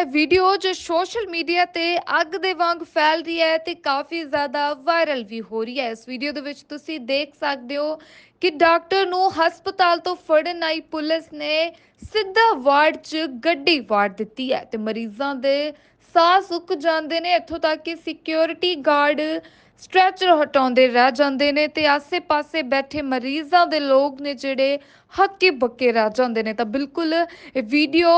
ਤਾਂ ਵੀਡੀਓ ਜੋ social media ਤੇ ਅੱਗ ਦੇ ਵਾਂਗ ਫੈਲ ਰਹੀ ਹੈ ਤੇ ਕਾਫੀ ਜ਼ਿਆਦਾ ਵਾਇਰਲ ਵੀ ਹੋ ਰਹੀ ਹੈ। ਇਸ ਵੀਡੀਓ ਦੇ ਵਿੱਚ ਤੁਸੀਂ ਦੇਖ ਸਕਦੇ ਹੋ ਕਿ ਡਾਕਟਰ ਨੂੰ ਹਸਪਤਾਲ ਤੋਂ ਫੜਨ ਆਈ ਪੁਲਿਸ ਨੇ ਸਿੱਧਾ ਵਾਰਡ 'ਚ ਗੱਡੀ ਵਾੜ ਦਿੱਤੀ ਹੈ ਤੇ ਮਰੀਜ਼ਾਂ ਦੇ ਸਾਹ ਸੁੱਕ ਜਾਂਦੇ ਨੇ, ਇੱਥੋਂ ਤੱਕ ਕਿ ਸਿਕਿਉਰਿਟੀ ਗਾਰਡ ਸਟ੍ਰੈਚਰ ਹਟਾਉਂਦੇ ਰਹਿ ਜਾਂਦੇ ਨੇ ਤੇ ਆਸੇ-ਪਾਸੇ ਬੈਠੇ ਮਰੀਜ਼ਾਂ ਦੇ ਲੋਕ ਨੇ ਜਿਹੜੇ ਹੱਕੇ ਬੱਕੇ ਰਹਿ ਜਾਂਦੇ ਨੇ। ਤਾਂ ਬਿਲਕੁਲ ਇਹ ਵੀਡੀਓ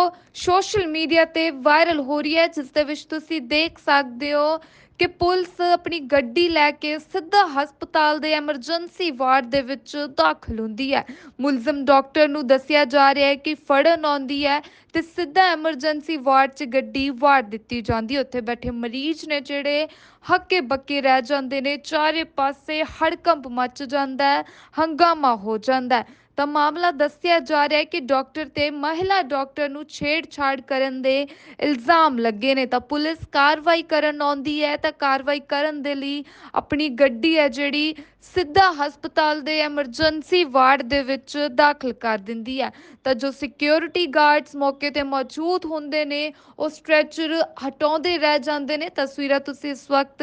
ਸੋਸ਼ਲ ਮੀਡੀਆ ਤੇ ਵਾਇਰਲ ਹੋ ਰਹੀ ਹੈ, ਜਿਸ ਦੇ ਵਿੱਚ ਤੁਸੀਂ ਦੇਖ ਸਕਦੇ ਹੋ ਕਿ ਪੁਲਿਸ ਆਪਣੀ ਗੱਡੀ ਲੈ ਕੇ ਸਿੱਧਾ ਹਸਪਤਾਲ ਦੇ ਐਮਰਜੈਂਸੀ ਵਾਰਡ ਦੇ ਵਿੱਚ ਦਾਖਲ ਹੁੰਦੀ ਹੈ। ਮੁਲਜ਼ਮ ਡਾਕਟਰ ਨੂੰ ਦੱਸਿਆ ਜਾ ਰਿਹਾ ਹੈ ਕਿ ਫੜਨ ਆਉਂਦੀ ਹੈ ਤੇ ਸਿੱਧਾ ਐਮਰਜੈਂਸੀ ਵਾਰਡ 'ਚ ਗੱਡੀ ਵਾਰ ਦਿੱਤੀ ਜਾਂਦੀ ਉੱਥੇ ਬੈਠੇ ਮਰੀਜ਼ ਨੇ ਜਿਹੜੇ ਹੱਕੇ ਬੱਕੇ ਰਹਿ ਜਾਂਦੇ ਨੇ, ਚਾਰੇ ਪਾਸੇ ਹੜਕੰਪ ਮਚ ਜਾਂਦਾ ਹੈ, ਹੰਗਾਮਾ ਹੋ ਜਾਂਦਾ ਹੈ। ਤਾਂ ਮਾਮਲਾ ਦੱਸਿਆ ਜਾ ਰਿਹਾ ਹੈ ਕਿ ਡਾਕਟਰ ਤੇ ਮਹਿਲਾ ਡਾਕਟਰ ਨੂੰ ਛੇੜਛਾੜ ਕਰਨ ਦੇ ਇਲਜ਼ਾਮ ਲੱਗੇ ਨੇ। ਤਾਂ ਪੁਲਿਸ ਕਾਰਵਾਈ ਕਰਨ ਆਉਂਦੀ ਹੈ ਤਾਂ ਕਾਰਵਾਈ ਕਰਨ ਦੇ ਲਈ ਆਪਣੀ ਗੱਡੀ ਹੈ ਜਿਹੜੀ ਸਿੱਧਾ ਹਸਪਤਾਲ ਦੇ ਐਮਰਜੈਂਸੀ ਵਾਰਡ ਦੇ ਵਿੱਚ ਦਾਖਲ ਕਰ ਦਿੰਦੀ ਹੈ। ਤਾਂ ਜੋ ਸਿਕਿਉਰਿਟੀ ਗਾਰਡਸ ਮੌਕੇ ਤੇ ਮੌਜੂਦ ਹੁੰਦੇ ਨੇ, ਉਹ ਸਟ੍ਰੈਚਰ ਹਟਾਉਂਦੇ ਰਹਿ ਜਾਂਦੇ ਨੇ। ਤਸਵੀਰਾਂ ਤੁਸੀਂ ਇਸ ਵਕਤ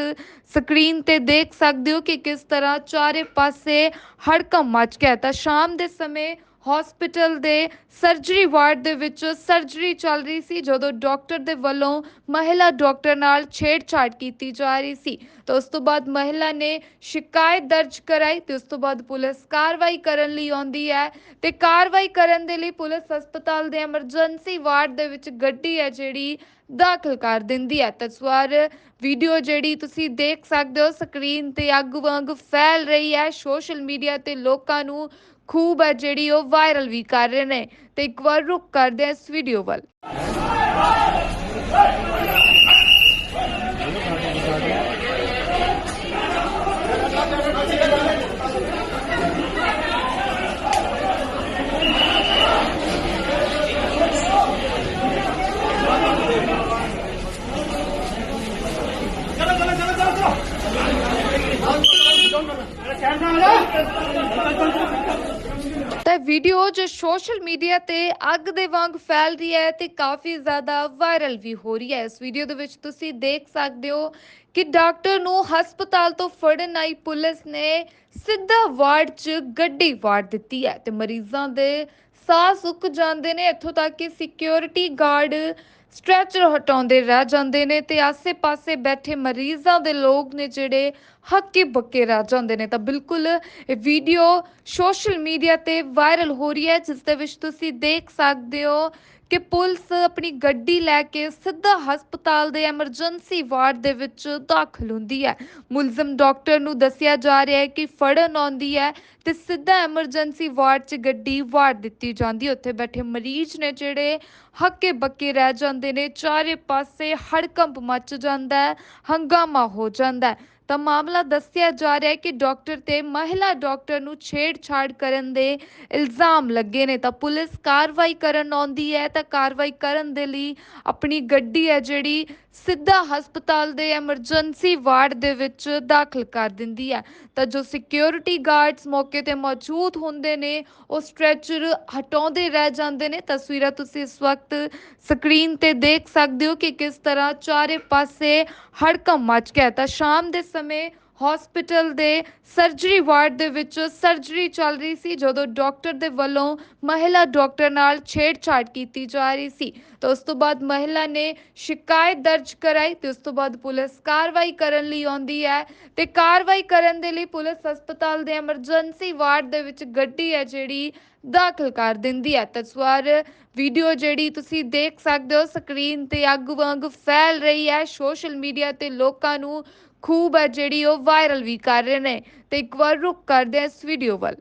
ਸਕਰੀਨ ਤੇ ਦੇਖ ਸਕਦੇ ਹੋ ਕਿ ਕਿਸ ਤਰ੍ਹਾਂ ਚਾਰੇ ਪਾਸੇ ਹੜਕੰਪ ਮਚ ਗਿਆ ਤਾਂ ਸ਼ਾਮ ਦੇ ਸਮੇਂ ਹਸਪੀਟਲ ਦੇ ਸਰਜਰੀ ਵਾਰਡ ਦੇ ਵਿੱਚ ਸਰਜਰੀ ਚੱਲ ਰਹੀ ਸੀ, ਜਦੋਂ ਡਾਕਟਰ ਦੇ ਵੱਲੋਂ ਮਹਿਲਾ ਡਾਕਟਰ ਨਾਲ ਛੇੜਛਾੜ ਕੀਤੀ ਜਾ ਰਹੀ ਸੀ। ਤਾਂ ਉਸ ਤੋਂ ਬਾਅਦ ਮਹਿਲਾ ਨੇ ਸ਼ਿਕਾਇਤ ਦਰਜ ਕਰਾਈ ਤੇ ਉਸ ਤੋਂ ਬਾਅਦ ਪੁਲਿਸ ਕਾਰਵਾਈ ਕਰਨ ਲਈ ਆਉਂਦੀ ਹੈ ਤੇ ਕਾਰਵਾਈ ਕਰਨ ਦੇ ਲਈ ਪੁਲਿਸ ਹਸਪਤਾਲ ਦੇ ਐਮਰਜੈਂਸੀ ਵਾਰਡ ਦੇ ਵਿੱਚ ਗੱਡੀ ਹੈ ਜਿਹੜੀ ਦਾਖਲ ਕਰ ਦਿੰਦੀ ਹੈ। ਤਸਵੀਰ ਵੀਡੀਓ ਜਿਹੜੀ ਤੁਸੀਂ ਦੇਖ ਸਕਦੇ ਹੋ ਸਕਰੀਨ ਤੇ ਅੱਗ ਵਾਂਗ ਫੈਲ ਰਹੀ ਹੈ। ਸੋਸ਼ਲ ਮੀਡੀਆ ਤੇ ਲੋਕਾਂ ਨੂੰ ਖੂਬ ਹੈ ਜਿਹੜੀ ਉਹ ਵਾਇਰਲ ਵੀ ਕਰ ਰਹੇ ਨੇ ਤੇ ਇੱਕ ਵਾਰ ਰੁਕ ਕਰਦੇ ਹਾਂ ਇਸ ਵੀਡੀਓ ਵੱਲ। ਵੀਡੀਓ ਜੋ ਸੋਸ਼ਲ ਮੀਡੀਆ ਤੇ ਅੱਗ ਦੇ ਵਾਂਗ ਫੈਲ ਰਹੀ ਹੈ ਤੇ ਕਾਫੀ ਜ਼ਿਆਦਾ ਵਾਇਰਲ ਵੀ ਹੋ ਰਹੀ ਹੈ। ਇਸ ਵੀਡੀਓ ਦੇ ਵਿੱਚ ਤੁਸੀਂ ਦੇਖ ਸਕਦੇ ਹੋ ਕਿ ਡਾਕਟਰ ਨੂੰ ਹਸਪਤਾਲ ਤੋਂ ਫੜਨ ਆਈ ਪੁਲਿਸ ਨੇ ਸਿੱਧਾ ਵਾਰਡ 'ਚ ਗੱਡੀ ਵਾੜ ਦਿੱਤੀ ਹੈ ਤੇ ਮਰੀਜ਼ਾਂ ਦੇ ਸਾਹ ਸੁੱਕ ਜਾਂਦੇ ਨੇ, ਇੱਥੋਂ ਤੱਕ ਕਿ ਸਿਕਿਉਰਿਟੀ ਗਾਰਡ ਸਟ੍ਰੈਚਰ ਹਟਾਉਂਦੇ ਰਹਿ ਜਾਂਦੇ ਨੇ ਤੇ ਆਸੇ-ਪਾਸੇ ਬੈਠੇ ਮਰੀਜ਼ਾਂ ਦੇ ਲੋਕ ਨੇ ਜਿਹੜੇ ਹੱਕੇ ਬੱਕੇ ਰਹਿ ਜਾਂਦੇ ਨੇ। ਤਾਂ ਬਿਲਕੁਲ ਇਹ ਵੀਡੀਓ ਸੋਸ਼ਲ ਮੀਡੀਆ ਤੇ ਵਾਇਰਲ ਹੋ ਰਹੀ ਹੈ, ਜਿਸ ਦੇ ਵਿੱਚ ਤੁਸੀਂ ਦੇਖ ਸਕਦੇ ਹੋ ਕਿ ਪੁਲਿਸ ਆਪਣੀ ਗੱਡੀ ਲੈ ਕੇ ਸਿੱਧਾ ਹਸਪਤਾਲ ਦੇ ਐਮਰਜੈਂਸੀ ਵਾਰਡ ਦੇ ਵਿੱਚ ਦਾਖਲ ਹੁੰਦੀ ਹੈ। ਮੁਲਜ਼ਮ ਡਾਕਟਰ ਨੂੰ ਦੱਸਿਆ ਜਾ ਰਿਹਾ ਹੈ ਕਿ ਫੜਨ ਆਉਂਦੀ ਹੈ ਤੇ ਸਿੱਧਾ ਐਮਰਜੈਂਸੀ ਵਾਰਡ 'ਚ ਗੱਡੀ ਵਾਰ ਦਿੱਤੀ ਜਾਂਦੀ ਉੱਥੇ ਬੈਠੇ ਮਰੀਜ਼ ਨੇ ਜਿਹੜੇ ਹੱਕੇ ਬੱਕੇ ਰਹਿ ਜਾਂਦੇ ਨੇ, ਚਾਰੇ ਪਾਸੇ ਹੜਕੰਪ ਮੱਚ ਜਾਂਦਾ ਹੈ, ਹੰਗਾਮਾ ਹੋ ਜਾਂਦਾ ਹੈ। ਤਾਂ ਮਾਮਲਾ ਦੱਸਿਆ ਜਾ ਰਿਹਾ ਹੈ ਕਿ ਡਾਕਟਰ ਤੇ ਮਹਿਲਾ ਡਾਕਟਰ ਨੂੰ ਛੇੜਛਾੜ ਕਰਨ ਦੇ ਇਲਜ਼ਾਮ ਲੱਗੇ ਨੇ। ਤਾਂ ਪੁਲਿਸ ਕਾਰਵਾਈ ਕਰਨ ਆਉਂਦੀ ਹੈ ਤਾਂ ਕਾਰਵਾਈ ਕਰਨ ਦੇ ਲਈ ਆਪਣੀ ਗੱਡੀ ਹੈ ਜਿਹੜੀ ਸਿੱਧਾ ਹਸਪਤਾਲ ਦੇ ਐਮਰਜੈਂਸੀ ਵਾਰਡ ਦੇ ਵਿੱਚ ਦਾਖਲ ਕਰ ਦਿੰਦੀ ਹੈ। ਤਾਂ ਜੋ ਸਿਕਿਉਰਿਟੀ ਗਾਰਡਸ ਮੌਕੇ ਤੇ ਮੌਜੂਦ ਹੁੰਦੇ ਨੇ, ਉਹ ਸਟ੍ਰੈਚਰ ਹਟਾਉਂਦੇ ਰਹਿ ਜਾਂਦੇ ਨੇ। ਤਸਵੀਰਾਂ ਤੁਸੀਂ ਇਸ ਵਕਤ ਸਕਰੀਨ ਤੇ ਦੇਖ ਸਕਦੇ ਹੋ ਕਿ ਕਿਸ ਤਰ੍ਹਾਂ ਚਾਰੇ ਪਾਸੇ ਹੜਕੰਪ ਮਚ ਗਿਆ ਤਾਂ ਸ਼ਾਮ ਦੇ ਸਮੇਂ ਹਸਪੀਟਲ ਦੇ ਸਰਜਰੀ ਵਾਰਡ ਦੇ ਵਿੱਚ ਸਰਜਰੀ ਚੱਲ ਰਹੀ ਸੀ, ਜਦੋਂ ਡਾਕਟਰ ਦੇ ਵੱਲੋਂ ਮਹਿਲਾ ਡਾਕਟਰ ਨਾਲ ਛੇੜਛਾੜ ਕੀਤੀ ਜਾ ਰਹੀ ਸੀ। ਤਾਂ ਉਸ ਤੋਂ ਬਾਅਦ ਮਹਿਲਾ ਨੇ ਸ਼ਿਕਾਇਤ ਦਰਜ ਕਰਾਈ ਤੇ ਉਸ ਤੋਂ ਬਾਅਦ ਪੁਲਿਸ ਕਾਰਵਾਈ ਕਰਨ ਲਈ ਆਉਂਦੀ ਹੈ ਤੇ ਕਾਰਵਾਈ ਕਰਨ ਦੇ ਲਈ ਪੁਲਿਸ ਹਸਪਤਾਲ ਦੇ ਐਮਰਜੈਂਸੀ ਵਾਰਡ ਦੇ ਵਿੱਚ ਗੱਡੀ ਹੈ ਜਿਹੜੀ ਦਾਖਲ ਕਰ ਦਿੰਦੀ ਹੈ। ਤਸਵੀਰ, ਵੀਡੀਓ ਜਿਹੜੀ ਤੁਸੀਂ ਦੇਖ ਸਕਦੇ ਹੋ, ਸਕਰੀਨ ਤੇ ਅੱਗ ਵਾਂਗ ਫੈਲ ਰਹੀ ਹੈ। ਸੋਸ਼ਲ ਮੀਡੀਆ ਤੇ ਲੋਕਾਂ ਨੂੰ ਖੂਬ ਹੈ ਜਿਹੜੀ ਉਹ ਵਾਇਰਲ ਵੀ ਕਰ ਰਹੇ ਨੇ ਤੇ ਇੱਕ ਵਾਰ ਰੁਕ ਕਰਦੇ ਆ ਇਸ ਵੀਡੀਓ ਵੱਲ।